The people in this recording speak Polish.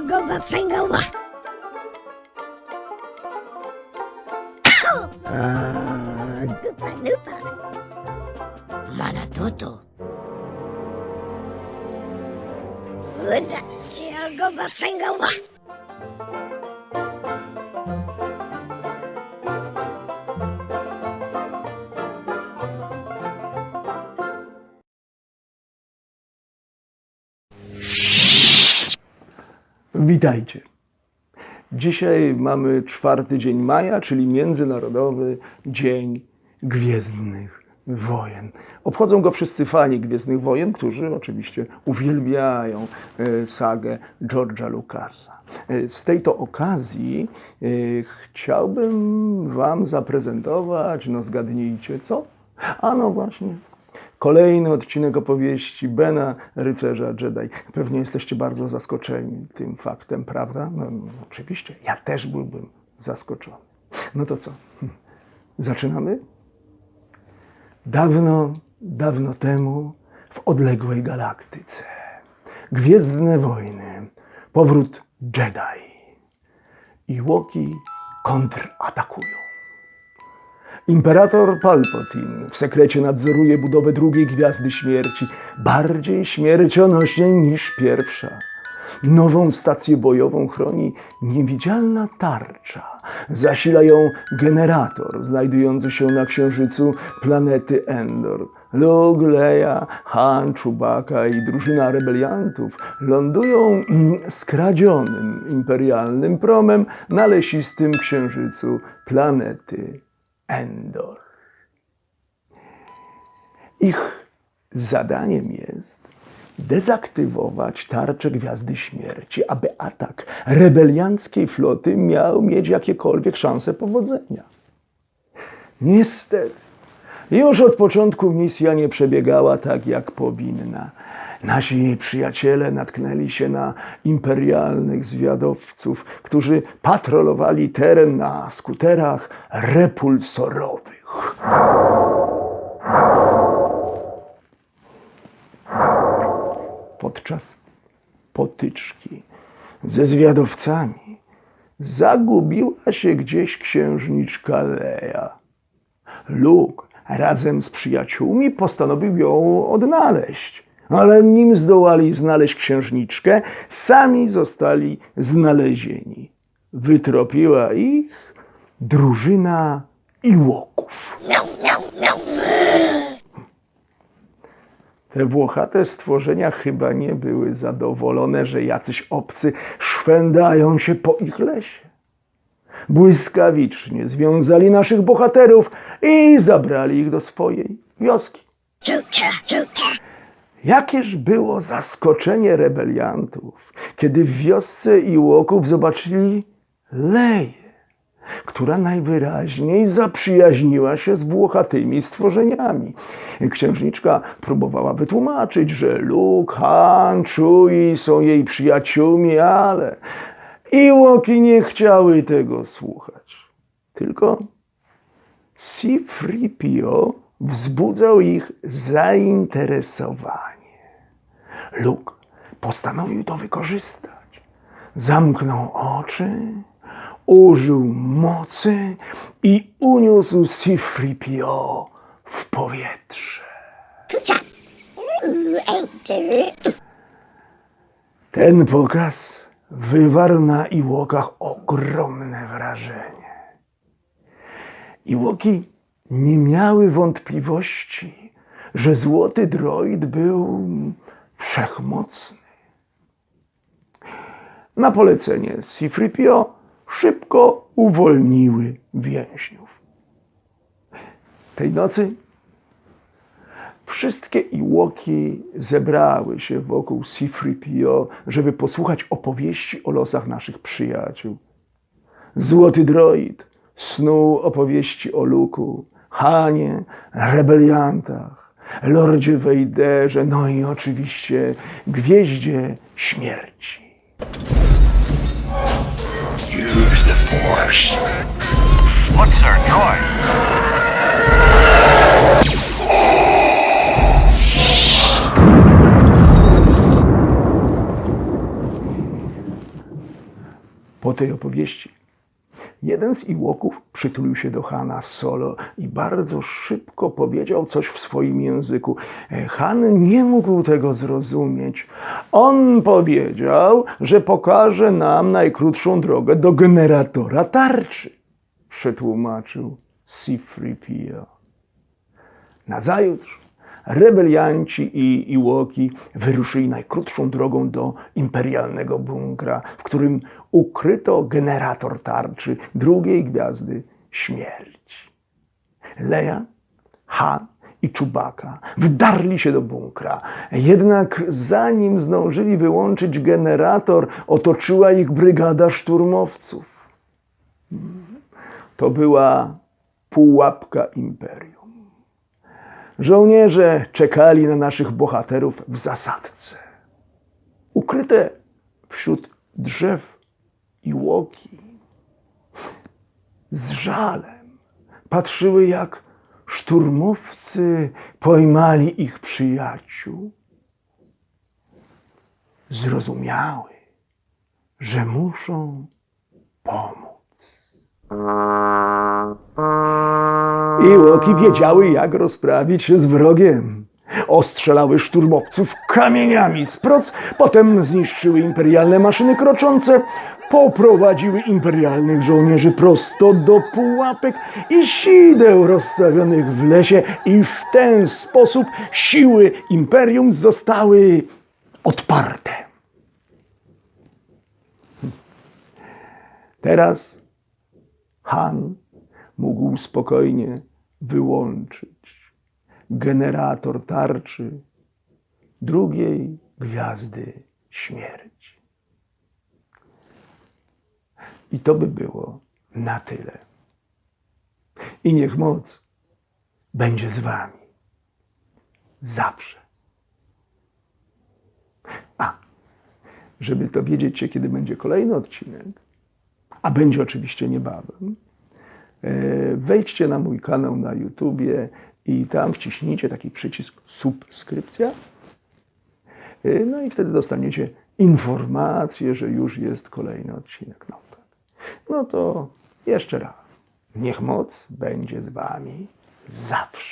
mojego bafręgowa. Dupa, dupa. Mana tutu. Uda ci mojego bafręgowa. Witajcie. Dzisiaj mamy czwarty dzień maja, czyli Międzynarodowy Dzień Gwiezdnych Wojen. Obchodzą go wszyscy fani Gwiezdnych Wojen, którzy oczywiście uwielbiają e, sagę George'a Lucasa. E, Z tej to okazji e, chciałbym Wam zaprezentować, no zgadnijcie co? A no właśnie, Kolejny odcinek opowieści Bena, rycerza Jedi. Pewnie jesteście bardzo zaskoczeni tym faktem, prawda? No, oczywiście, ja też byłbym zaskoczony. No to co? Zaczynamy? Dawno, dawno temu w odległej galaktyce. Gwiezdne wojny, powrót Jedi. I Łoki kontratakują. Imperator Palpatine w sekrecie nadzoruje budowę drugiej Gwiazdy Śmierci, bardziej śmiercionośnej niż pierwsza. Nową stację bojową chroni niewidzialna tarcza. Zasila ją generator znajdujący się na księżycu planety Endor. Luke, Leia, Han, Chewbacca i drużyna rebeliantów lądują mm, skradzionym imperialnym promem na lesistym księżycu planety Endor. Ich zadaniem jest dezaktywować tarczę Gwiazdy Śmierci, aby atak rebelianckiej floty miał mieć jakiekolwiek szanse powodzenia. Niestety, już od początku misja nie przebiegała tak, jak powinna. Nasi przyjaciele natknęli się na imperialnych zwiadowców, którzy patrolowali teren na skuterach repulsorowych. Podczas potyczki ze zwiadowcami zagubiła się gdzieś księżniczka Leia. Luke razem z przyjaciółmi postanowił ją odnaleźć. Ale nim zdołali znaleźć księżniczkę, sami zostali znalezieni. Wytropiła ich drużyna Iłoków. Te włochate stworzenia chyba nie były zadowolone, że jacyś obcy szwędają się po ich lesie. Błyskawicznie związali naszych bohaterów i zabrali ich do swojej wioski. Jakież było zaskoczenie rebeliantów, kiedy w wiosce Iłoków zobaczyli Leję, która najwyraźniej zaprzyjaźniła się z włochatymi stworzeniami. Księżniczka próbowała wytłumaczyć, że Luke, Han, Chewie są jej przyjaciółmi, ale Iłoki nie chciały tego słuchać. Tylko C-3PO wzbudzał ich zainteresowanie. Luke postanowił to wykorzystać. Zamknął oczy, użył mocy i uniósł C-3PO w powietrze. Ten pokaz wywarł na Iłokach ogromne wrażenie. Iłoki nie miały wątpliwości, że złoty droid był wszechmocny. Na polecenie C-3PO szybko uwolniły więźniów. Tej nocy Wszystkie Iłoki zebrały się wokół C-3PO, żeby posłuchać opowieści o losach naszych przyjaciół. Złoty droid snuł opowieści o Luku, Hanie, rebeliantach, Lordzie Wejderze, no i oczywiście Gwieździe Śmierci. Use the Force. What's their choice? Tej opowieści. Jeden z Iłoków przytulił się do Hana Solo i bardzo szybko powiedział coś w swoim języku. E, Han nie mógł tego zrozumieć. On powiedział, że pokaże nam najkrótszą drogę do generatora tarczy, przetłumaczył Sifripio. Nazajutrz rebelianci i Iłoki wyruszyli najkrótszą drogą do imperialnego bunkra, w którym ukryto generator tarczy drugiej gwiazdy śmierci. Leia, Han i Czubaka wdarli się do bunkra. Jednak zanim zdążyli wyłączyć generator, otoczyła ich brygada szturmowców. To była pułapka imperium. Żołnierze czekali na naszych bohaterów w zasadce. Ukryte wśród drzew i łoki. Z żalem patrzyły, jak szturmowcy pojmali ich przyjaciół. Zrozumiały, że muszą pomóc. I łoki wiedziały, jak rozprawić się z wrogiem. Ostrzelały szturmowców kamieniami z proc, potem zniszczyły imperialne maszyny kroczące, poprowadziły imperialnych żołnierzy prosto do pułapek i sideł rozstawionych w lesie i w ten sposób siły imperium zostały odparte. Teraz Han mógł spokojnie wyłączyć generator tarczy drugiej gwiazdy śmierci. I to by było na tyle. I niech moc będzie z Wami. Zawsze. A, żeby dowiedzieć się, kiedy będzie kolejny odcinek, a będzie oczywiście niebawem, wejdźcie na mój kanał na YouTubie i tam wciśnijcie taki przycisk subskrypcja. E, No i wtedy dostaniecie informację, że już jest kolejny odcinek. No, no to jeszcze raz. Niech moc będzie z Wami zawsze.